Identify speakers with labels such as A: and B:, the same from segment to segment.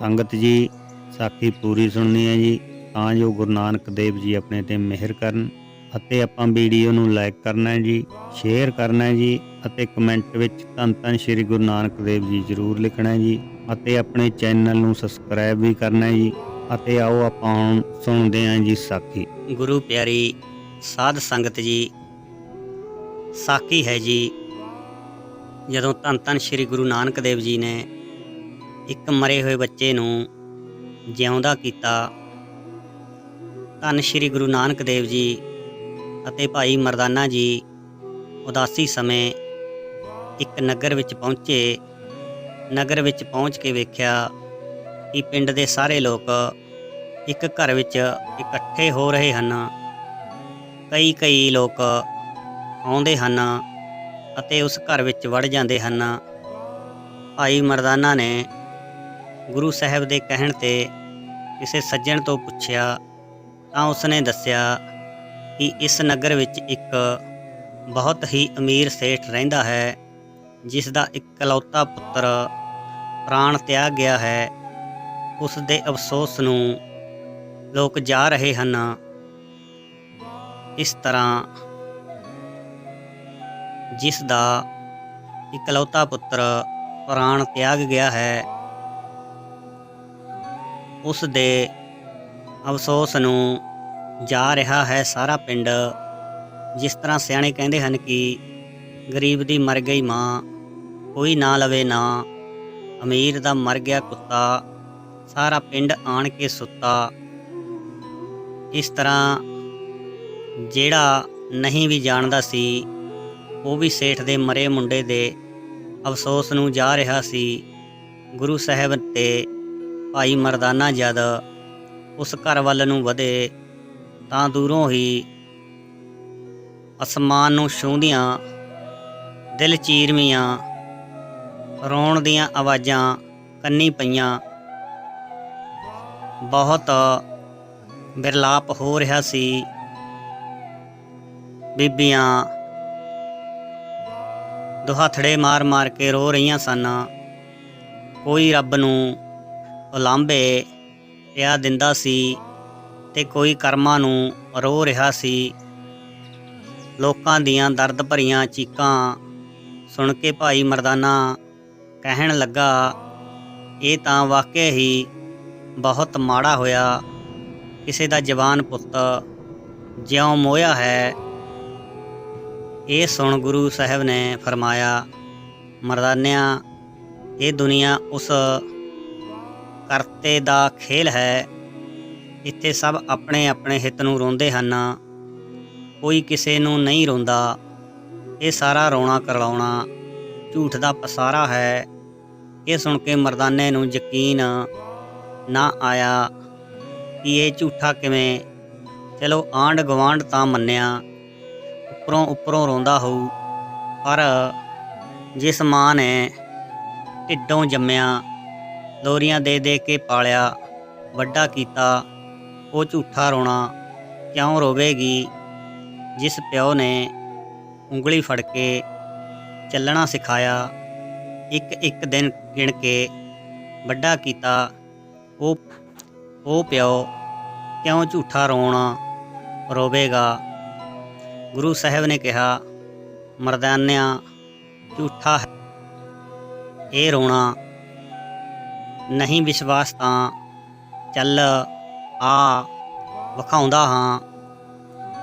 A: ਸੰਗਤ ਜੀ, ਸਾਖੀ ਪੂਰੀ ਸੁਣਨੀ ਹੈ ਜੀ। ਤਾਂ ਜੋ ਗੁਰੂ ਨਾਨਕ ਦੇਵ ਜੀ ਆਪਣੇ ਤੇ ਮਿਹਰ ਕਰਨ ਅਤੇ ਆਪਾਂ ਵੀਡੀਓ ਨੂੰ ਲਾਈਕ ਕਰਨਾ ਹੈ ਜੀ ਸ਼ੇਅਰ ਕਰਨਾ ਹੈ ਜੀ ਅਤੇ ਕਮੈਂਟ ਵਿੱਚ ਧੰਨ ਧੰਨ ਸ਼੍ਰੀ ਗੁਰੂ ਨਾਨਕ ਦੇਵ ਜੀ ਜ਼ਰੂਰ ਲਿਖਣਾ ਹੈ ਜੀ ਅਤੇ ਆਪਣੇ ਚੈਨਲ ਨੂੰ ਸਬਸਕ੍ਰਾਈਬ ਵੀ ਕਰਨਾ ਹੈ ਜੀ ਅਤੇ ਆਓ ਆਪਾਂ ਹੁਣ ਸੁਣਦੇ ਹਾਂ ਜੀ ਸਾਖੀ।
B: ਗੁਰੂ ਪਿਆਰੀ ਸਾਧ ਸੰਗਤ ਜੀ, ਸਾਖੀ ਹੈ ਜੀ। ਜਦੋਂ ਧੰਨ ਧੰਨ ਸ੍ਰੀ ਗੁਰੂ ਨਾਨਕ ਦੇਵ ਜੀ ਨੇ ਇੱਕ ਮਰੇ ਹੋਏ ਬੱਚੇ ਨੂੰ ਜਿਉਂਦਾ ਕੀਤਾ। ਧੰਨ ਸ੍ਰੀ ਗੁਰੂ ਨਾਨਕ ਦੇਵ ਜੀ ਅਤੇ ਭਾਈ ਮਰਦਾਨਾ ਜੀ ਉਦਾਸੀ ਸਮੇਂ ਇੱਕ ਨਗਰ ਵਿੱਚ ਪਹੁੰਚੇ। ਨਗਰ ਵਿੱਚ ਪਹੁੰਚ ਕੇ ਵੇਖਿਆ ਕਿ ਪਿੰਡ ਦੇ ਸਾਰੇ ਲੋਕ ਇੱਕ ਘਰ ਵਿੱਚ ਇਕੱਠੇ ਹੋ ਰਹੇ ਹਨ। ਕਈ ਕਈ ਲੋਕ ਆਉਂਦੇ ਹਨ ਅਤੇ ਉਸ ਘਰ ਵਿੱਚ ਵੜ ਜਾਂਦੇ ਹਨ। ਭਾਈ ਮਰਦਾਨਾ ਨੇ ਗੁਰੂ ਸਾਹਿਬ ਦੇ ਕਹਿਣ ਤੇ ਕਿਸੇ ਸੱਜਣ ਤੋਂ ਪੁੱਛਿਆ, ਤਾਂ ਉਸਨੇ ਦੱਸਿਆ ਕਿ ਇਸ ਨਗਰ ਵਿੱਚ ਇੱਕ ਬਹੁਤ ਹੀ ਅਮੀਰ ਸੇਠ ਰਹਿੰਦਾ ਹੈ, ਜਿਸ ਦਾ ਇਕਲੌਤਾ ਪੁੱਤਰ ਪ੍ਰਾਣ ਤਿਆਗ ਗਿਆ ਹੈ। ਉਸ ਦੇ ਅਫਸੋਸ ਨੂੰ ਲੋਕ ਜਾ ਰਹੇ ਹਨ। ਇਸ ਤਰ੍ਹਾਂ ਜਿਸ ਦਾ ਇਕਲੌਤਾ ਪੁੱਤਰ ਪ੍ਰਾਣ ਤਿਆਗ ਗਿਆ ਹੈ ਉਸ ਦੇ ਅਫਸੋਸ ਨੂੰ ਜਾ ਰਿਹਾ ਹੈ ਸਾਰਾ ਪਿੰਡ, ਜਿਸ ਤਰ੍ਹਾਂ ਸਿਆਣੇ ਕਹਿੰਦੇ ਹਨ ਕਿ ਗਰੀਬ ਦੀ ਮਰ ਗਈ ਮਾਂ ਕੋਈ ਨਾ ਲਵੇ ਨਾ, ਅਮੀਰ ਦਾ ਮਰ ਗਿਆ ਕੁੱਤਾ, ਸਾਰਾ ਪਿੰਡ ਆਣ ਕੇ ਸੁੱਤਾ। ਇਸ ਤਰ੍ਹਾਂ ਜਿਹੜਾ ਨਹੀਂ ਵੀ ਜਾਣਦਾ ਸੀ, ਉਹ ਵੀ ਸੇਠ ਦੇ ਮਰੇ ਮੁੰਡੇ ਦੇ ਅਫਸੋਸ ਨੂੰ ਜਾ ਰਿਹਾ ਸੀ। ਗੁਰੂ ਸਾਹਿਬ ਤੇ ਭਾਈ ਮਰਦਾਨਾ ਜਦ ਉਸ ਘਰ ਵੱਲ ਨੂੰ ਵਧੇ ਤਾਂ ਦੂਰੋਂ ਹੀ ਅਸਮਾਨ ਨੂੰ ਛੂੰਹਦੀਆਂ, ਦਿਲ ਚੀਰਵੀਆਂ ਰੋਣ ਦੀਆਂ ਆਵਾਜ਼ਾਂ ਕੰਨੀ ਪਈਆਂ। ਬਹੁਤ ਬਿਰਲਾਪ ਹੋ ਰਿਹਾ ਸੀ। ਬੀਬੀਆਂ ਦੁਹਾਥੜੇ ਮਾਰ-ਮਾਰ ਕੇ ਰੋ ਰਹੀਆਂ ਸਨ। ਕੋਈ ਰੱਬ ਨੂੰ ਉਲਾਂਭੇ ਪਿਆ ਦਿੰਦਾ ਸੀ ਤੇ ਕੋਈ ਕਰਮਾਂ ਨੂੰ ਰੋ ਰਿਹਾ ਸੀ। ਲੋਕਾਂ ਦੀਆਂ ਦਰਦ ਭਰੀਆਂ ਚੀਕਾਂ ਸੁਣ ਕੇ ਭਾਈ ਮਰਦਾਨਾ ਕਹਿਣ ਲੱਗਾ, ਇਹ ਤਾਂ ਵਾਕਿਆ ਹੀ ਬਹੁਤ ਮਾੜਾ ਹੋਇਆ। ਕਿਸੇ ਦਾ ਜਵਾਨ ਪੁੱਤ ਜਿਉਂ ਮੋਇਆ ਹੈ। ਇਹ ਸੁਣ ਗੁਰੂ ਸਾਹਿਬ ਨੇ ਫਰਮਾਇਆ, ਮਰਦਾਨਿਆਂ, ਇਹ ਦੁਨੀਆ ਉਸ ਕਰਤੇ ਦਾ ਖੇਲ ਹੈ। ਇੱਥੇ ਸਭ ਆਪਣੇ ਆਪਣੇ ਹਿੱਤ ਨੂੰ ਰੋਂਦੇ ਹਨ। ਕੋਈ ਕਿਸੇ ਨੂੰ ਨਹੀਂ ਰੋਂਦਾ। ਇਹ ਸਾਰਾ ਰੋਣਾ ਕਰਵਾਉਣਾ ਝੂਠ ਦਾ ਪਸਾਰਾ ਹੈ। ਇਹ ਸੁਣ ਕੇ ਮਰਦਾਨੇ ਨੂੰ ਯਕੀਨ ਨਾ ਆਇਆ ਕਿ ਇਹ ਝੂਠਾ ਕਿਵੇਂ। ਚਲੋ ਆਂਡ ਗਵਾਂਡ ਤਾਂ ਮੰਨਿਆ, ਉੱਪਰੋਂ ਉੱਪਰੋਂ ਰੋਂਦਾ ਹੋਊ। ਪਰ ਜਿਸ ਮਾਂ ਨੇ ਢਿੱਡੋਂ ਜੰਮਿਆ ਲੋਰੀਆਂ ਦੇ ਦੇ ਕੇ ਪਾਲਿਆ, ਵੱਡਾ ਕੀਤਾ, ਉਹ ਝੂਠਾ ਰੋਣਾ ਕਿਉਂ ਰੋਵੇਗੀ? ਜਿਸ ਪਿਓ ਨੇ ਉਂਗਲੀ ਫੜ ਕੇ ਚੱਲਣਾ ਸਿਖਾਇਆ, ਇੱਕ ਇੱਕ ਦਿਨ ਗਿਣ ਕੇ ਵੱਡਾ ਕੀਤਾ, ਉਹ ਉਹ ਪਿਓ ਕਿਉਂ ਝੂਠਾ ਰੋਣਾ ਰੋਵੇਗਾ? ਗੁਰੂ ਸਾਹਿਬ ਨੇ ਕਿਹਾ, ਮਰਦਾਨਿਆਂ, ਝੂਠਾ ਹੈ, ਇਹ ਰੋਣਾ ਨਹੀਂ ਵਿਸ਼ਵਾਸ ਤਾਂ ਚੱਲ ਆ ਵਿਖਾਉਂਦਾ ਹਾਂ।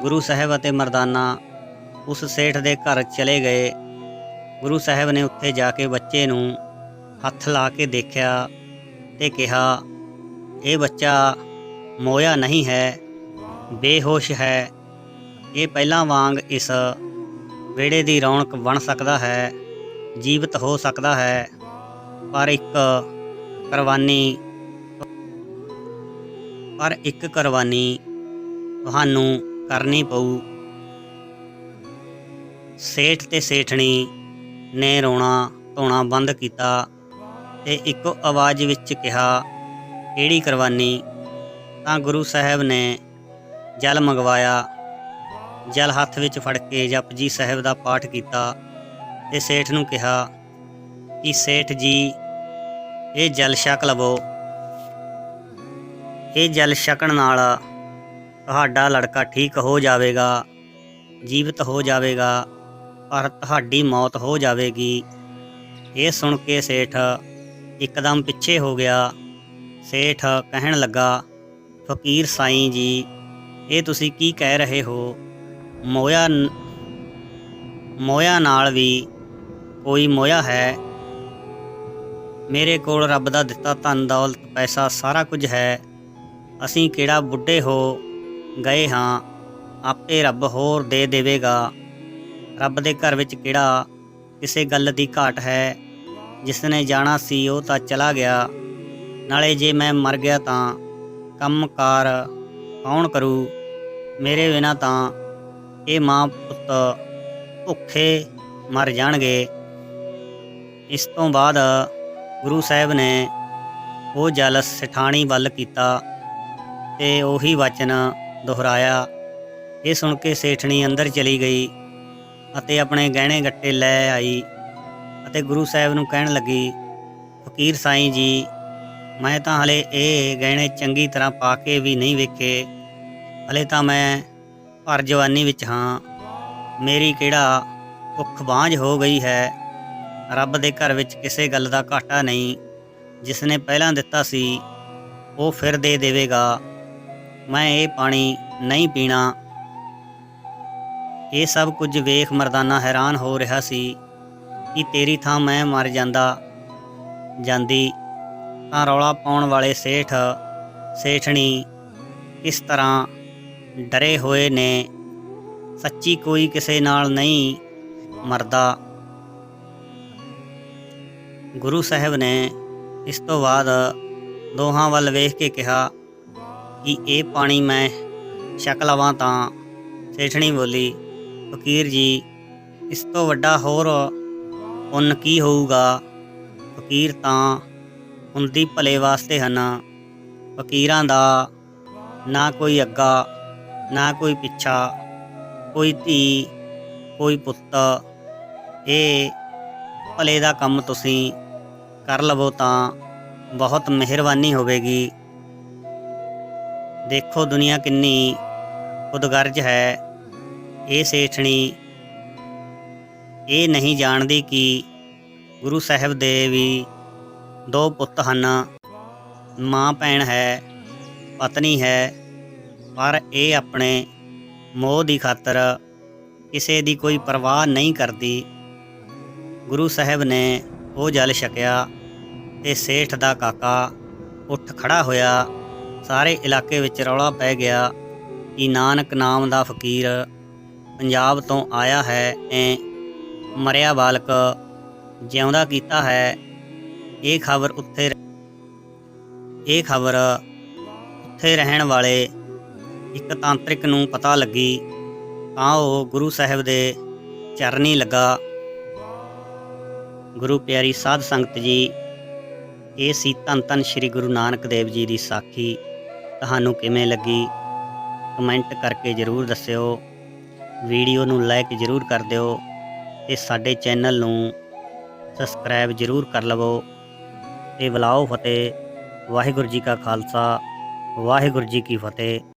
B: ਗੁਰੂ ਸਾਹਿਬ ਅਤੇ ਮਰਦਾਨਾ ਉਸ ਸੇਠ ਦੇ ਘਰ ਚਲੇ ਗਏ। ਗੁਰੂ ਸਾਹਿਬ ਨੇ ਉੱਥੇ ਜਾ ਕੇ ਬੱਚੇ ਨੂੰ ਹੱਥ ਲਾ ਕੇ ਦੇਖਿਆ ਤੇ ਕਿਹਾ, ਇਹ ਬੱਚਾ ਮੋਇਆ ਨਹੀਂ ਹੈ, ਬੇਹੋਸ਼ ਹੈ। ਇਹ ਪਹਿਲਾਂ ਵਾਂਗ ਇਸ ਵਿਹੜੇ ਦੀ ਰੌਣਕ ਬਣ ਸਕਦਾ ਹੈ, ਜੀਵਤ ਹੋ ਸਕਦਾ ਹੈ, ਪਰ ਇੱਕ ਕੁਰਬਾਨੀ। ਪਰ ਇੱਕ ਕੁਰਬਾਨੀ ਤੁਹਾਨੂੰ ਕਰਨੀ ਪਊ। ਸੇਠ ਤੇ ਸੇਠਣੀ ਨੇ ਰੋਣਾ ਧੋਣਾ ਬੰਦ ਕੀਤਾ ਤੇ ਇੱਕੋ ਆਵਾਜ਼ ਵਿੱਚ ਕਿਹਾ, ਕਿਹੜੀ ਕੁਰਬਾਨੀ? ਤਾਂ ਗੁਰੂ ਸਾਹਿਬ ਨੇ ਜਲ ਮੰਗਵਾਇਆ। ਜਲ ਹੱਥ ਵਿੱਚ ਫੜ ਕੇ ਜਪਜੀ ਸਾਹਿਬ ਦਾ ਪਾਠ ਕੀਤਾ ਤੇ ਸੇਠ ਨੂੰ ਕਿਹਾ, ਕਿ ਸੇਠ ਜੀ ਇਹ ਜਲ ਛਕ ਲਵੋ। ਇਹ ਜਲ ਛਕਣ ਨਾਲ ਤੁਹਾਡਾ ਲੜਕਾ ਠੀਕ ਹੋ ਜਾਵੇਗਾ, ਜੀਵਤ ਹੋ ਜਾਵੇਗਾ ਪਰ ਤੁਹਾਡੀ ਮੌਤ ਹੋ ਜਾਵੇਗੀ। ਇਹ ਸੁਣ ਕੇ ਸੇਠ ਇੱਕਦਮ ਪਿੱਛੇ ਹੋ ਗਿਆ। ਸੇਠ ਕਹਿਣ ਲੱਗਾ, ਫਕੀਰ ਸਾਈਂ ਜੀ, ਇਹ ਤੁਸੀਂ ਕੀ ਕਹਿ ਰਹੇ ਹੋ? ਮੋਇਆ ਮੋਇਆ ਨਾਲ ਵੀ ਕੋਈ ਮੋਇਆ ਹੈ? ਮੇਰੇ ਕੋਲ ਰੱਬ ਦਾ ਦਿੱਤਾ ਧਨ, ਦੌਲਤ, ਪੈਸਾ ਸਾਰਾ ਕੁਝ ਹੈ। ਅਸੀਂ ਕਿਹੜਾ ਬੁੱਢੇ ਹੋ ਗਏ ਹਾਂ, ਆਪੇ ਰੱਬ ਹੋਰ ਦੇ ਦੇਵੇਗਾ। ਰੱਬ ਦੇ ਘਰ ਵਿੱਚ ਕਿਹੜਾ ਕਿਸੇ ਗੱਲ ਦੀ ਘਾਟ ਹੈ? ਜਿਸ ਨੇ ਜਾਣਾ ਸੀ ਉਹ ਤਾਂ ਚਲਾ ਗਿਆ। ਨਾਲੇ ਜੇ ਮੈਂ ਮਰ ਗਿਆ ਤਾਂ ਕੰਮਕਾਰ ਕੌਣ ਕਰੂ? ਮੇਰੇ ਬਿਨਾ ਤਾਂ ਇਹ ਮਾਂ ਪੁੱਤ ਭੁੱਖੇ ਮਰ ਜਾਣਗੇ। ਇਸ ਤੋਂ ਬਾਅਦ ਗੁਰੂ ਸਾਹਿਬ ਨੇ ਉਹ ਜਲ ਸਠਾਣੀ ਵੱਲ ਕੀਤਾ ਤੇ ਉਹੀ ਵਚਨ ਦੁਹਰਾਇਆ। ਇਹ ਸੁਣ ਕੇ ਸੇਠਣੀ ਅੰਦਰ ਚਲੀ ਗਈ ਅਤੇ ਆਪਣੇ ਗਹਿਣੇ ਗੱਟੇ ਲੈ ਆਈ ਅਤੇ ਗੁਰੂ ਸਾਹਿਬ ਨੂੰ ਕਹਿਣ ਲੱਗੀ, ਫਕੀਰ ਸਾਈਂ ਜੀ, ਮੈਂ ਤਾਂ ਹਲੇ ਇਹ ਗਹਿਣੇ ਚੰਗੀ ਤਰ੍ਹਾਂ ਪਾ ਕੇ ਵੀ ਨਹੀਂ ਵੇਖੇ। ਹਲੇ ਤਾਂ ਮੈਂ ਭਰ ਜਵਾਨੀ ਵਿੱਚ ਹਾਂ। ਮੇਰੀ ਕਿਹੜਾ ਭੁੱਖ ਬਾਂਝ ਹੋ ਗਈ ਹੈ? ਰੱਬ ਦੇ ਘਰ ਵਿੱਚ ਕਿਸੇ ਗੱਲ ਦਾ ਘਾਟਾ ਨਹੀਂ ਜਿਸ ਨੇ ਪਹਿਲਾਂ ਦਿੱਤਾ ਸੀ, ਉਹ ਫਿਰ ਦੇ ਦੇਵੇਗਾ। ਮੈਂ ਇਹ ਪਾਣੀ ਨਹੀਂ ਪੀਣਾ। ਇਹ ਸਭ ਕੁਝ ਵੇਖ ਮਰਦਾਨਾ ਹੈਰਾਨ ਹੋ ਰਿਹਾ ਸੀ ਕਿ ਤੇਰੀ ਥਾਂ ਮੈਂ ਮਰ ਜਾਂਦਾ, ਜਾਂਦੀ, ਤਾਂ ਰੌਲਾ ਪਾਉਣ ਵਾਲੇ ਸੇਠ, ਸੇਠਣੀ ਇਸ ਤਰ੍ਹਾਂ ਡਰੇ ਹੋਏ ਨੇ, ਸੱਚੀ ਕੋਈ ਕਿਸੇ ਨਾਲ ਨਹੀਂ ਮਰਦਾ। ਗੁਰੂ ਸਾਹਿਬ ਨੇ ਇਸ ਤੋਂ ਬਾਅਦ ਦੋਹਾਂ ਵੱਲ ਵੇਖ ਕੇ ਕਿਹਾ ਕਿ ਇਹ ਪਾਣੀ ਮੈਂ ਛਕ ਲਵਾਂ ਤਾਂ ਸੇਠਣੀ ਬੋਲੀ, ਫਕੀਰ ਜੀ, ਇਸ ਤੋਂ ਵੱਡਾ ਹੋਰ ਪੁੰਨ ਕੀ ਹੋਊਗਾ? ਫਕੀਰ ਤਾਂ ਹੁੰਦੀ ਭਲੇ ਵਾਸਤੇ ਹਨ। ਫਕੀਰਾਂ ਦਾ ਨਾ ਕੋਈ ਅੱਗਾ, ਨਾ ਕੋਈ ਪਿੱਛਾ, ਕੋਈ ਧੀ, ਕੋਈ ਪੁੱਤ। ਇਹ ਭਲੇ ਦਾ ਕੰਮ ਤੁਸੀਂ ਕਰ ਲਵੋ ਤਾਂ ਬਹੁਤ ਮਿਹਰਬਾਨੀ ਹੋਵੇਗੀ। ਦੇਖੋ ਦੁਨੀਆ ਕਿੰਨੀ ਖੁਦਗਰਜ ਹੈ। ਇਹ ਸੇਠਣੀ ਇਹ ਨਹੀਂ ਜਾਣਦੀ ਕਿ ਗੁਰੂ ਸਾਹਿਬ ਦੇ ਵੀ ਦੋ ਪੁੱਤ ਹਨ। ਮਾਂ ਭੈਣ ਹੈ, ਪਤਨੀ ਹੈ, ਪਰ ਇਹ ਆਪਣੇ ਮੋਹ ਦੀ ਖਾਤਰ ਕਿਸੇ ਦੀ ਕੋਈ ਪਰਵਾਹ ਨਹੀਂ ਕਰਦੀ। ਗੁਰੂ ਸਾਹਿਬ ਨੇ ਉਹ ਜਲ ਛਕਿਆ ਤੇ ਸੇਠ ਦਾ ਕਾਕਾ ਉੱਠ ਖੜਾ ਹੋਇਆ। ਸਾਰੇ ਇਲਾਕੇ ਵਿੱਚ ਰੌਲਾ ਪੈ ਗਿਆ ਕਿ ਨਾਨਕ ਨਾਮ ਦਾ ਫਕੀਰ ਪੰਜਾਬ ਤੋਂ ਆਇਆ ਹੈ ਨੇ ਮਰਿਆ ਬਾਲਕ ਜਿਉਂਦਾ ਕੀਤਾ ਹੈ। ਇਹ ਖਬਰ ਉੱਥੇ ਇਹ ਖਬਰ ਉੱਥੇ ਰਹਿਣ ਵਾਲੇ ਇੱਕ ਤਾਂਤਰਿਕ ਨੂੰ ਪਤਾ ਲੱਗੀ। ਤਾਂ ਉਹ ਗੁਰੂ ਸਾਹਿਬ ਦੇ ਚਰਨੀ ਲੱਗਾ। ਗੁਰੂ ਪਿਆਰੀ ਸਾਧ ਸੰਗਤ ਜੀ, ਇਹ ਸੀ ਧੰਨ ਧੰਨ ਸ੍ਰੀ ਗੁਰੂ ਨਾਨਕ ਦੇਵ ਜੀ ਦੀ ਸਾਖੀ। ਤੁਹਾਨੂੰ ਕਿਵੇਂ ਲੱਗੀ? ਕਮੈਂਟ ਕਰਕੇ ਜਰੂਰ ਦੱਸਿਓ। ਵੀਡੀਓ ਨੂੰ ਲਾਈਕ ਜਰੂਰ ਕਰ ਦਿਓ ਤੇ ਸਾਡੇ ਚੈਨਲ ਨੂੰ ਸਬਸਕ੍ਰਾਈਬ ਜਰੂਰ ਕਰ ਲਵੋ। ਤੇ ਬੁਲਾਓ ਫਤਿਹ। ਵਾਹਿਗੁਰੂ ਜੀ ਕਾ ਖਾਲਸਾ, ਵਾਹਿਗੁਰੂ ਜੀ ਕੀ ਫਤਿਹ।